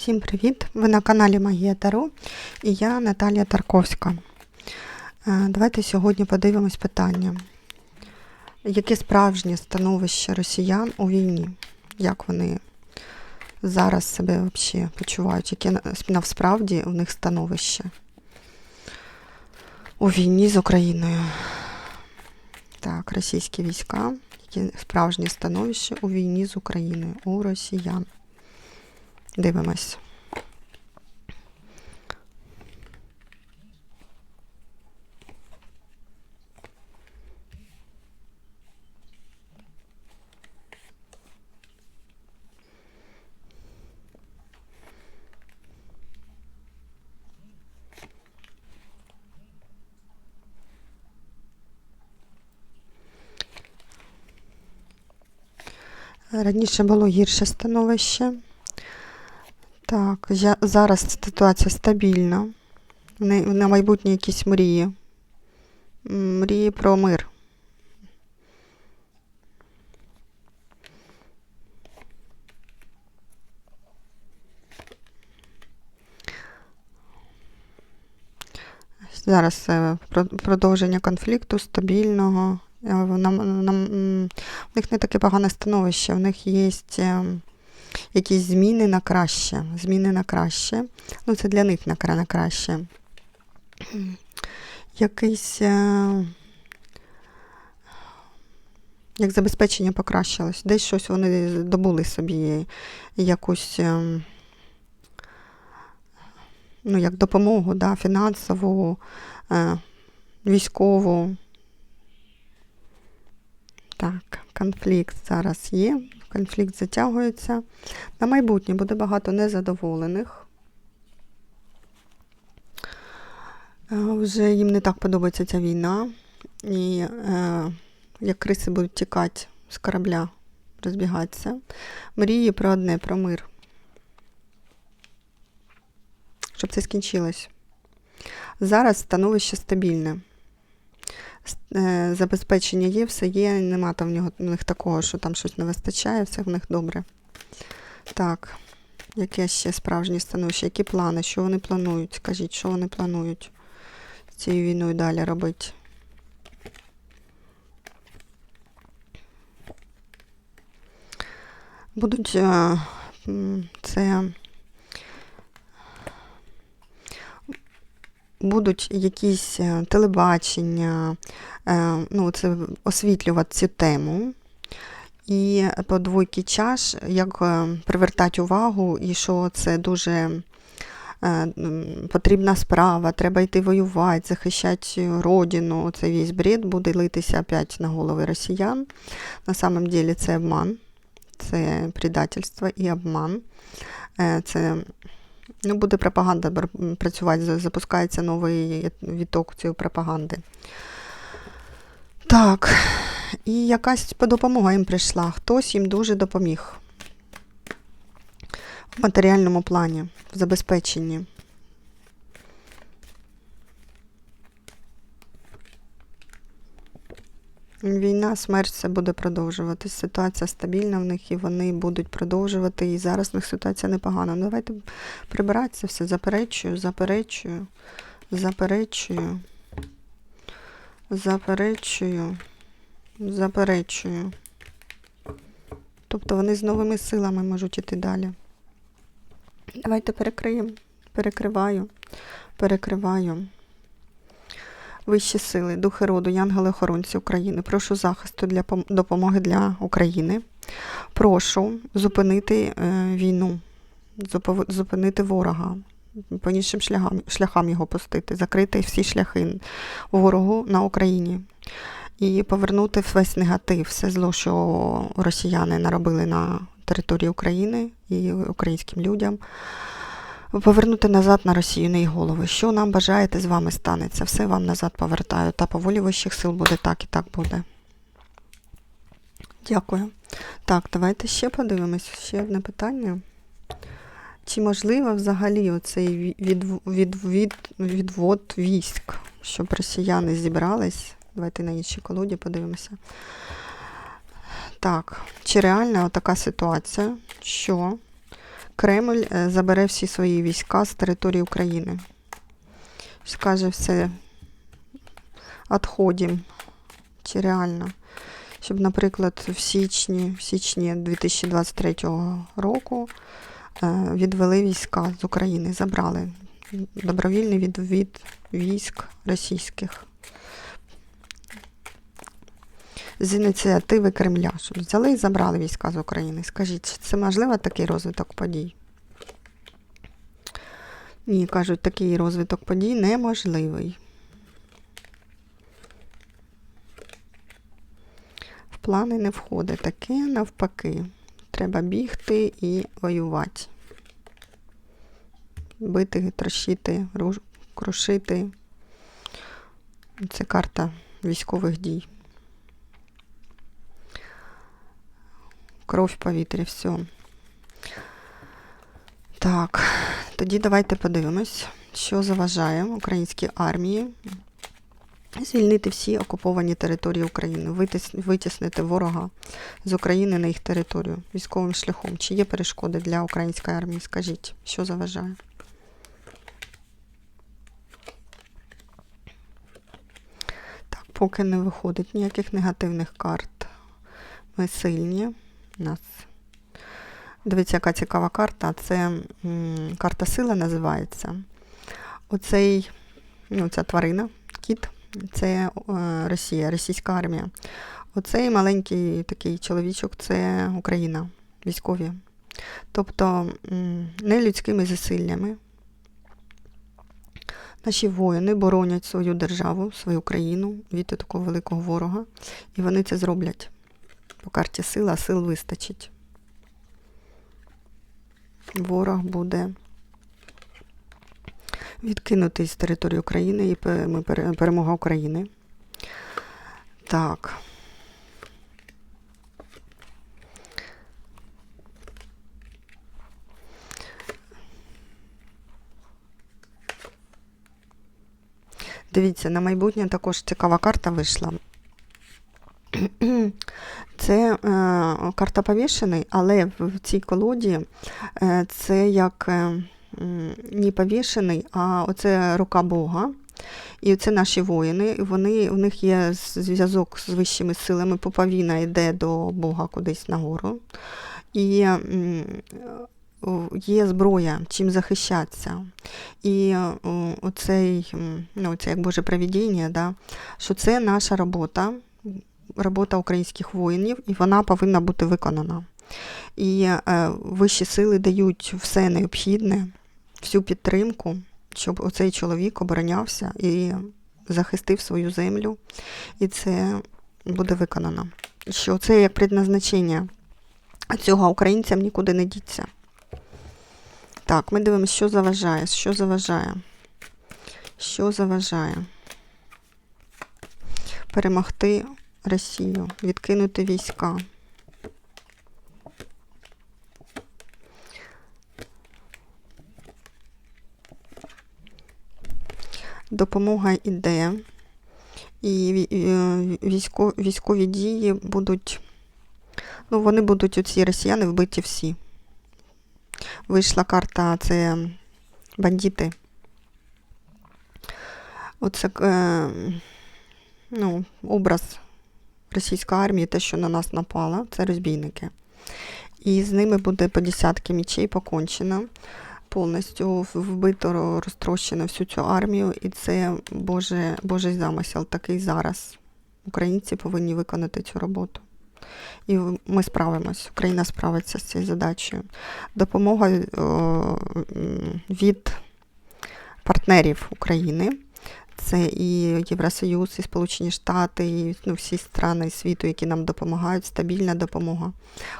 Всім привіт! Ви на каналі Магія Таро і я Наталія Тарковська. Е, Давайте сьогодні подивимось питання. Яке справжнє становище росіян у війні? Як вони зараз себе взагалі почувають? Яке насправді у них становище у війні з Україною? Так, російські війська. Яке справжнє становище у війні з Україною у росіян? Дивимось. Раніше було гірше становище. Зараз ситуація стабільна. На майбутнє якісь мрії. Мрії про мир. Зараз е, продовження конфлікту стабільного. Е, в них не таке погане становище, в них є якісь зміни на краще. Зміни на краще. Ну, це для них на, краще. Якийсь. е, Як забезпечення покращилось. Десь щось вони добули собі якусь. ем, Ну, як допомогу, да, фінансову, е, військову. Так, конфлікт зараз є. Конфлікт затягується. На майбутнє буде багато незадоволених. Е, Вже їм не так подобається ця війна. І е, як криси будуть тікати з корабля, розбігатися. Мрії про одне, про мир. Щоб це скінчилось. Зараз становище стабільне. Е, Забезпечення є, все є, нема там в, нього, в них такого, що там щось не вистачає, все в них добре. Так, яке ще справжнє становище, які плани, що вони планують? Скажіть, що вони планують з цією війною далі робити? Будуть е, це. Будуть якісь е, телебачення, е, ну, це освітлювати цю тему. І по двойки чаш, як е, привертати увагу, і що це дуже потрібна справа, треба йти воювати, захищати родину. Це весь бред буде литися опять на голови росіян. На самом деле це обман, це предательство і обман. Це ну, буде пропаганда працювати, запускається новий віток цієї пропаганди. Так, і якась допомога їм прийшла. Хтось їм дуже допоміг в матеріальному плані, в забезпеченні. Війна, смерть все буде продовжуватись. Ситуація стабільна в них і вони будуть продовжувати. І зараз в них ситуація непогана. Ну, давайте прибирати це все. Заперечую, заперечую, заперечую, заперечую, заперечую. Тобто вони з новими силами можуть іти далі. Давайте перекриємо. Перекриваю, перекриваю. Вищі сили, духи роду, янголи-охоронці України. Прошу захисту для допомоги для України. Прошу зупинити е, війну, зупинити ворога, по іншим шляхам, шляхам його пустити, закрити всі шляхи ворогу на Україні. І повернути весь негатив, все зло, що росіяни наробили на території України і українським людям повернути назад на Росію, на їх голови. Що нам бажаєте, з вами станеться. Все вам назад повертаю. Та по волі вищих сил буде так і так буде. Дякую. Так, давайте ще подивимось. Ще одне питання. Чи можливо взагалі оцей ві- від, від, від, відвод військ, щоб росіяни зібрались? Давайте на іншій колоді подивимося. Так, чи реальна така ситуація, що Кремль е, забере всі свої війська з території України. Скаже все, відходимо. Чи реально? Щоб, наприклад, в січні, в січні 2023 року е, відвели війська з України, забрали добровільний відвід військ російських. З ініціативи Кремля, щоб взяли і забрали війська з України. Скажіть, це можливо такий розвиток подій? Ні, кажуть, такий розвиток подій неможливий. В плани не входить. Таке навпаки. Треба бігти і воювати. Бити, трощити, руш- крушити. Це карта військових дій. Кров в повітрі, все. Так, тоді давайте подивимось, що заважає українській армії звільнити всі окуповані території України, витіснити ворога з України на їх територію військовим шляхом. Чи є перешкоди для української армії? Скажіть, що заважає? Так, поки не виходить ніяких негативних карт. Ми сильні. Нас. Дивіться, яка цікава карта. Це карта сила називається. Оцей, ну, ця тварина, кіт, це е, Росія, російська армія. Оцей маленький такий чоловічок це Україна, військові. Тобто не людськими зусиллями. Наші воїни боронять свою державу, свою країну від такого великого ворога. І вони це зроблять. По карті сила, сил вистачить. Ворог буде відкинутий з території України і перемога України. Так. Дивіться, на майбутнє також цікава карта вийшла. Це е, карта повішений, але в цій колоді е, це як не повішений, а оце рука Бога. І це наші воїни. Вони, у них є зв'язок з вищими силами. Поповіна йде до Бога кудись нагору. І є зброя, чим захищатися. І оцей, ну, це як Боже провідіння, да, що це наша робота, робота українських воїнів, і вона повинна бути виконана. І е, вищі сили дають все необхідне, всю підтримку, щоб оцей чоловік оборонявся і захистив свою землю, і це буде виконано. Що це як предназначення, цього українцям нікуди не діться. Так, ми дивимося, що заважає, що заважає. Що заважає? Перемогти Росію, відкинути війська. Допомога іде, і е, військо- військові дії будуть, ну, вони будуть, оці росіяни вбиті всі. Вийшла карта, це бандити. Оце е, ну, образ російської армії, те, що на нас напала, це розбійники. І з ними буде по десятки мічей покончено. Повністю вбито, розтрощено всю цю армію, і це Боже, Божий замисел такий зараз. Українці повинні виконати цю роботу. І ми справимось, Україна справиться з цією задачею. Допомога від партнерів України. Це і Євросоюз, і Сполучені Штати, і ну, всі страни світу, які нам допомагають, стабільна допомога.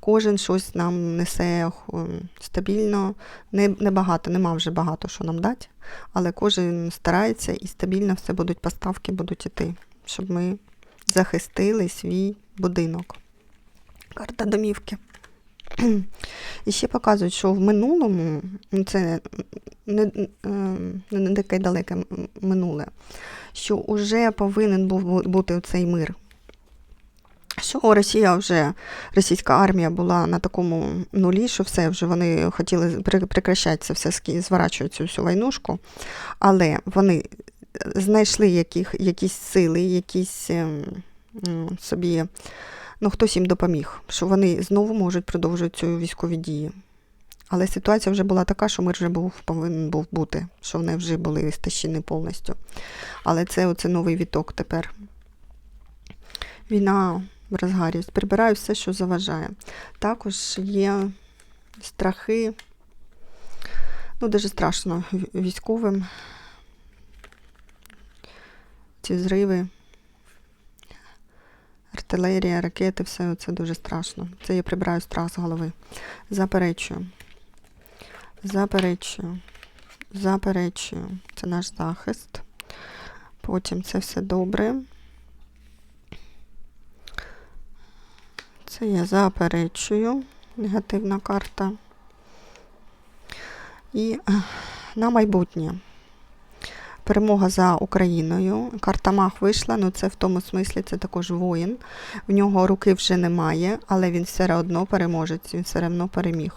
Кожен щось нам несе стабільно, не, не багато, нема вже багато що нам дати, але кожен старається і стабільно все будуть поставки будуть іти, щоб ми захистили свій будинок. Карта домівки. І ще показують, що в минулому, ну, це не, е, не таке далеке минуле, що вже повинен був бути цей мир. що Росія вже російська армія була на такому нулі, що все вже вони хотіли при- прекращати це все зворачувати цю всю войнушку, але вони знайшли яких, якісь сили, якісь ем, собі, ну хтось їм допоміг, що вони знову можуть продовжувати цю військові дії. Але ситуація вже була така, що мир вже був повинен був бути, що вони вже були стащені повністю. Але це оце новий віток тепер. Війна в розгарі. Прибираю все, що заважає. Також є страхи, ну, дуже страшно військовим. Ці зриви, артилерія, ракети, все це дуже страшно. Це я прибираю страх з голови. Заперечую. Заперечую. Заперечую. Це наш захист. Потім це все добре. Це я заперечую. Негативна карта. І на майбутнє. Перемога за Україною. Карта Мах вийшла, ну це в тому смислі це також воїн. В нього руки вже немає, але він все одно переможець, він все одно переміг.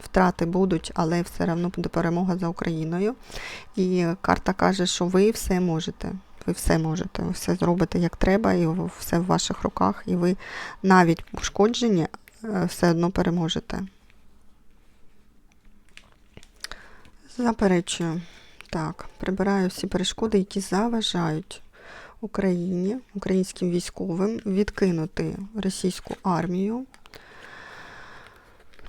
Втрати будуть, але все одно буде перемога за Україною. І карта каже, що ви все можете. Ви все можете, ви все зробите як треба, і все в ваших руках, і ви навіть ушкоджені е, все одно переможете. Заперечую. Так, прибираю всі перешкоди, які заважають Україні, українським військовим відкинути російську армію.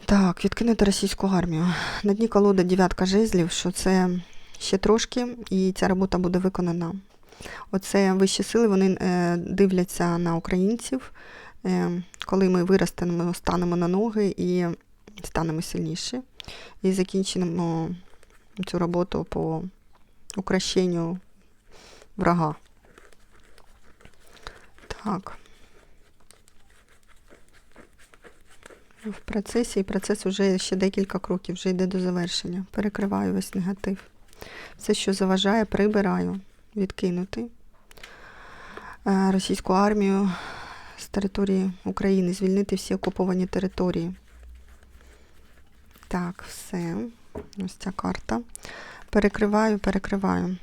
Так, відкинути російську армію. На дні колода дев'ятка жезлів, що це ще трошки, і ця робота буде виконана. Оце вищі сили, вони е, дивляться на українців, е, коли ми виростемо, станемо на ноги і станемо сильніші. І закінчимо цю роботу по укращенню врага. Так. В процесі, і процес вже ще декілька кроків, вже йде до завершення. Перекриваю весь негатив. Все, що заважає, прибираю, відкинути Е, російську армію з території України, звільнити всі окуповані території. Так, все. Ось ця карта. Перекриваю, перекриваю.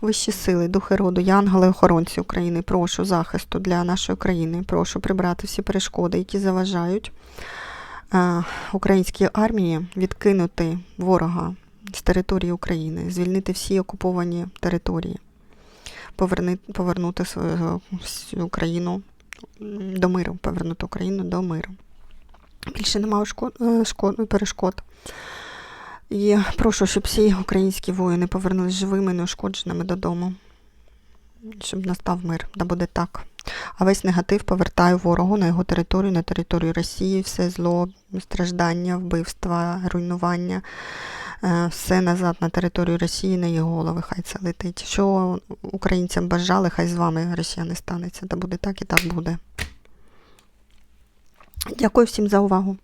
Вищі сили, духи роду, янголи, охоронці України, прошу захисту для нашої країни. Прошу прибрати всі перешкоди, які заважають е, українській армії відкинути ворога з території України, звільнити всі окуповані території, повернути свою всю країну до миру, повернути Україну до миру. Більше немає е, шкод, перешкод. І прошу, щоб всі українські воїни повернулись живими, неушкодженими додому. Щоб настав мир, да буде так. А весь негатив повертаю ворогу на його територію, на територію Росії, все зло, страждання, вбивства, руйнування, е, все назад на територію Росії, на її голови, хай це летить. Що українцям бажали, хай з вами росіяни станеться. Да буде так і так буде. Дякую всім за увагу.